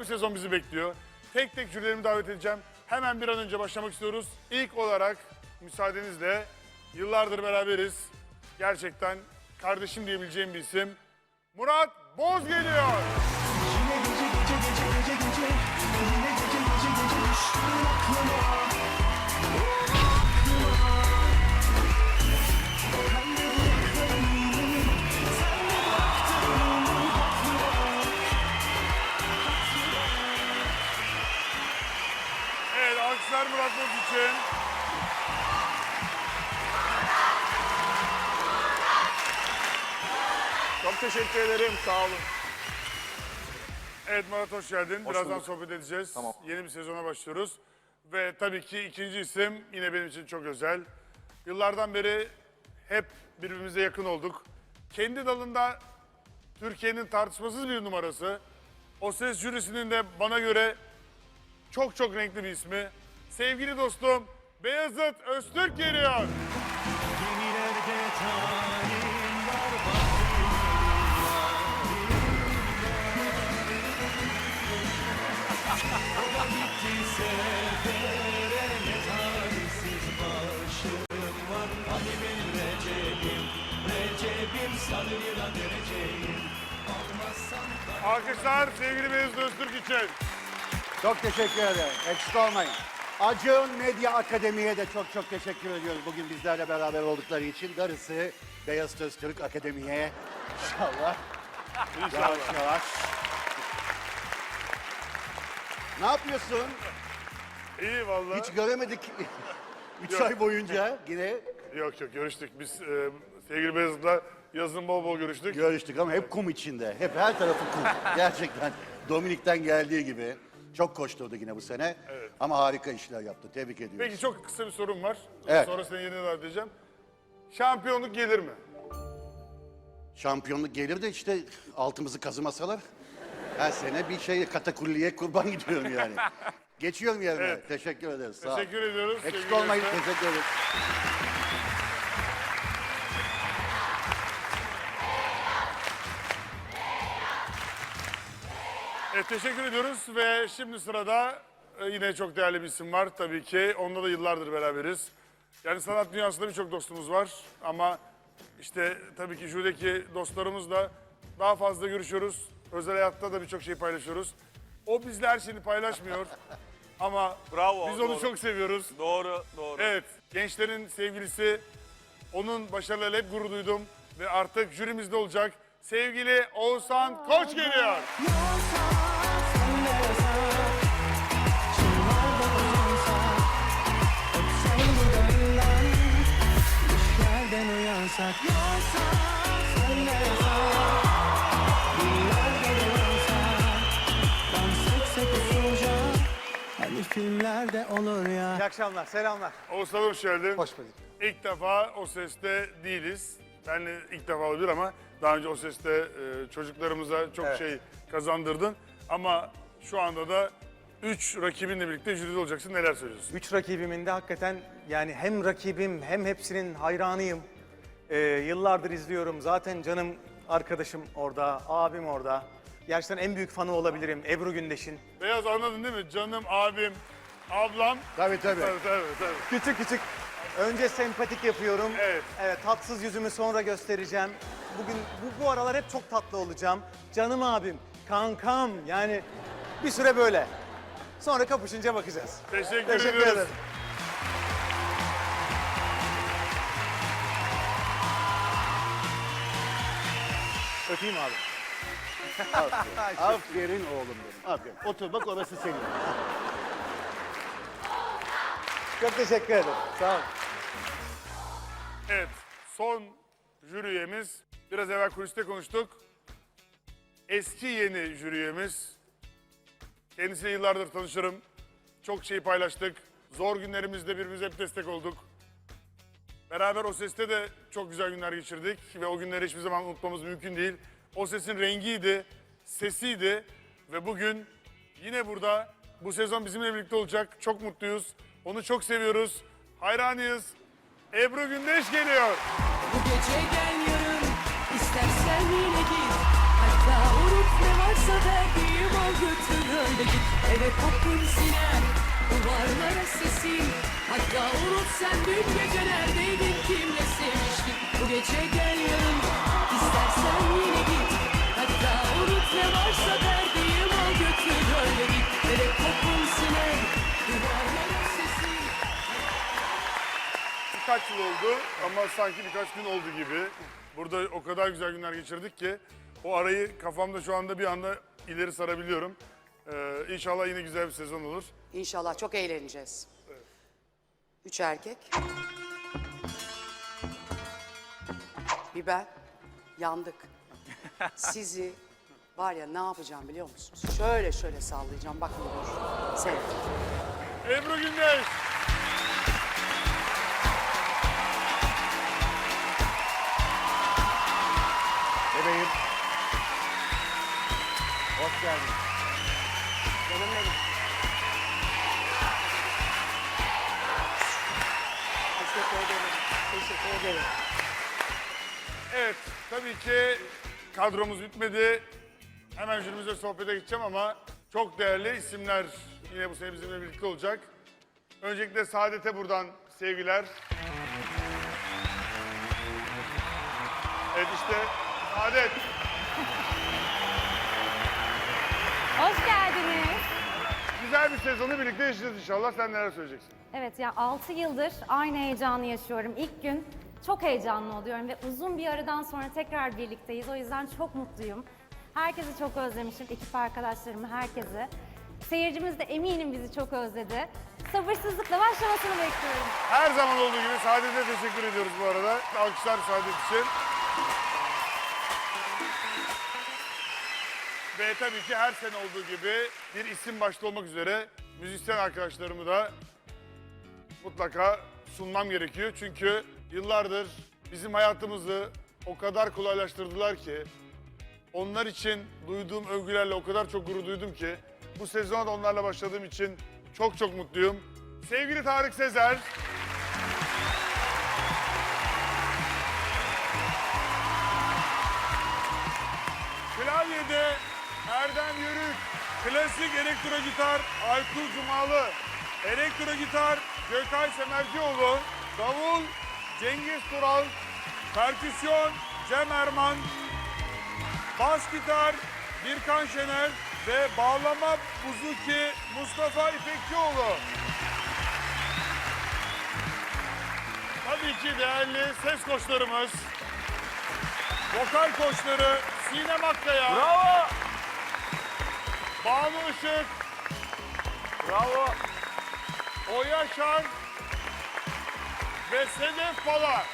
bir sezon bizi bekliyor. Tek tek jürilerimi davet edeceğim. Hemen bir an önce başlamak istiyoruz. İlk olarak müsaadenizle yıllardır beraberiz. Gerçekten kardeşim diyebileceğim bir isim. Murat Boz geliyor. Alkışlar Murat Boz için. Çok teşekkür ederim. Sağ olun. Evet Murat hoş geldin. Hoş Birazdan bulduk. sohbet edeceğiz. Tamam. Yeni bir sezona başlıyoruz. Ve tabii ki ikinci isim yine benim için çok özel. Yıllardan beri hep birbirimize yakın olduk. Kendi dalında Türkiye'nin tartışmasız bir numarası. O ses jürisinin de bana göre çok çok renkli bir ismi. Sevgili dostum Beyazıt Öztürk geliyor. Alkışlar sevgili Beyazıt Öztürk için. Çok teşekkür ederim. Eksik olmayın. Acun Medya Akademi'ye de çok çok teşekkür ediyoruz. Bugün bizlerle beraber oldukları için. Darısı Beyaz Öztürk Akademi'ye. İnşallah. Yavaş yavaş. Ne yapıyorsun? İyi vallahi. Hiç göremedik. Üç Yok. ay boyunca yine Yok yok görüştük. Biz e, sevgili Beyazıt'la yazın bol bol görüştük. görüştük ama hep kum içinde. Hep her tarafı kum. Gerçekten Dominik'ten geldiği gibi. Çok koşturdu yine bu sene. Ama harika işler yaptı. Tebrik ediyoruz. Peki çok kısa bir sorum var. Evet. Sonra seni yeniden edeceğim. Şampiyonluk gelir mi? Şampiyonluk gelir de işte altımızı kazımasalar her sene bir şey katakulliye kurban gidiyorum yani. Geçiyorum yerine. Evet. Teşekkür ederiz. Sağ ol. Teşekkür ediyoruz. Eksik sevgili olmayın. Teşekkür ederiz. Teşekkür ediyoruz ve şimdi sırada e, yine çok değerli bir isim var tabii ki. Onunla da yıllardır beraberiz. Yani sanat dünyasında birçok dostumuz var ama işte tabii ki şuradaki dostlarımızla daha fazla görüşüyoruz. Özel hayatta da birçok şey paylaşıyoruz. O bizle her şeyini paylaşmıyor ama Bravo, biz onu doğru. çok seviyoruz. Doğru, doğru. Evet, gençlerin sevgilisi. Onun başarılarıyla hep gurur duydum. Ve artık jürimizde olacak. Sevgili Oğuzhan Koç geliyor. Yerden uyansak usulca Hani filmlerde olur ya İyi akşamlar, selamlar. Oğuzhan hoş geldin. Hoş bulduk. İlk defa o seste değiliz. Ben de ilk defa olabilir ama daha önce o seste e, çocuklarımıza çok Evet. şey kazandırdın. Ama şu anda da üç rakibinle birlikte jüride olacaksın. Neler söylüyorsun? Üç rakibimin de hakikaten yani hem rakibim hem hepsinin hayranıyım. Ee, yıllardır izliyorum. Zaten canım arkadaşım orada, abim orada. Gerçekten en büyük fanı olabilirim Ebru Gündeş'in. Beyaz anladın değil mi? Canım, abim, ablam. Tabii tabii. Tabii tabii tabii. Küçük küçük önce sempatik yapıyorum. Evet. Evet, tatsız yüzümü sonra göstereceğim. Bugün bu, bu aralar hep çok tatlı olacağım. Canım abim, kankam yani bir süre böyle. Sonra kapışınca bakacağız. Teşekkür, Teşekkür ediyoruz. ederim. Öpeyim abi. Aferin oğlum benim. Aferin. Otur bak orası senin. Çok teşekkür ederim. Sağ ol. Evet, son jüri üyemiz. Biraz evvel kuliste konuştuk. Eski yeni jüri üyemiz. Kendisiyle yıllardır tanışırım. Çok şey paylaştık. Zor günlerimizde birbirimize hep destek olduk. Beraber o seste de çok güzel günler geçirdik ve o günleri hiçbir zaman unutmamız mümkün değil. O sesin rengiydi, sesiydi ve bugün yine burada bu sezon bizimle birlikte olacak. Çok mutluyuz. Onu çok seviyoruz. Hayranıyız. Ebru Gündeş geliyor. Bu gece gel yarın istersen yine ne varsa verdiğim al götür öyle git. Eve kopun siner Duvarlara sesin. Hatta unut sen dün gece neredeydin Kimle seviştin? Bu gece gel yanıma İstersen yine git. Hatta unut ne varsa derdiyim Al götür öyle git. Eve kopun siner Duvarlara sesin. Birkaç yıl oldu ama sanki birkaç gün oldu gibi. Burada o kadar güzel günler geçirdik ki o arayı kafamda şu anda bir anda ileri sarabiliyorum. Ee, inşallah yine güzel bir sezon olur. İnşallah çok eğleneceğiz. Üç erkek. Bir ben. Yandık. Sizi var ya ne yapacağım biliyor musunuz? Şöyle şöyle sallayacağım. Bakın dur. Seyret. Ebru Gündeş. Geldin. Canım benim. Teşekkür ederim. Teşekkür ederim. Evet, tabii ki kadromuz bitmedi. Hemen jürimizle sohbete gideceğim ama çok değerli isimler yine bu sene bizimle birlikte olacak. Öncelikle Saadet'e buradan sevgiler. Evet işte Saadet. Sezonu birlikte yaşayacağız inşallah. Sen neler söyleyeceksin? Evet ya 6 yıldır aynı heyecanı yaşıyorum. İlk gün çok heyecanlı oluyorum ve uzun bir aradan sonra tekrar birlikteyiz. O yüzden çok mutluyum. Herkesi çok özlemişim, ekip arkadaşlarımı, herkesi. Seyircimiz de eminim bizi çok özledi. Sabırsızlıkla başlamasını bekliyorum. Her zaman olduğu gibi Saadet'e teşekkür ediyoruz bu arada. Alkışlar Saadet için. Ve tabii ki her sene olduğu gibi bir isim başta olmak üzere müzisyen arkadaşlarımı da mutlaka sunmam gerekiyor. Çünkü yıllardır bizim hayatımızı o kadar kolaylaştırdılar ki onlar için duyduğum övgülerle o kadar çok gurur duydum ki bu sezona da onlarla başladığım için çok çok mutluyum. Sevgili Tarık Sezer, Erdem Yörük, klasik elektro gitar Aykul Cumalı, elektro gitar Gökay Semercioğlu, davul Cengiz Tural, perküsyon Cem Erman, bas gitar Birkan Şener ve bağlama buzuki Mustafa İpekçioğlu. Tabii ki değerli ses koçlarımız, vokal koçları Sinem Akkaya, Bravo. Banu Işık, Bravo. Oya Şan ve Sedef Pala.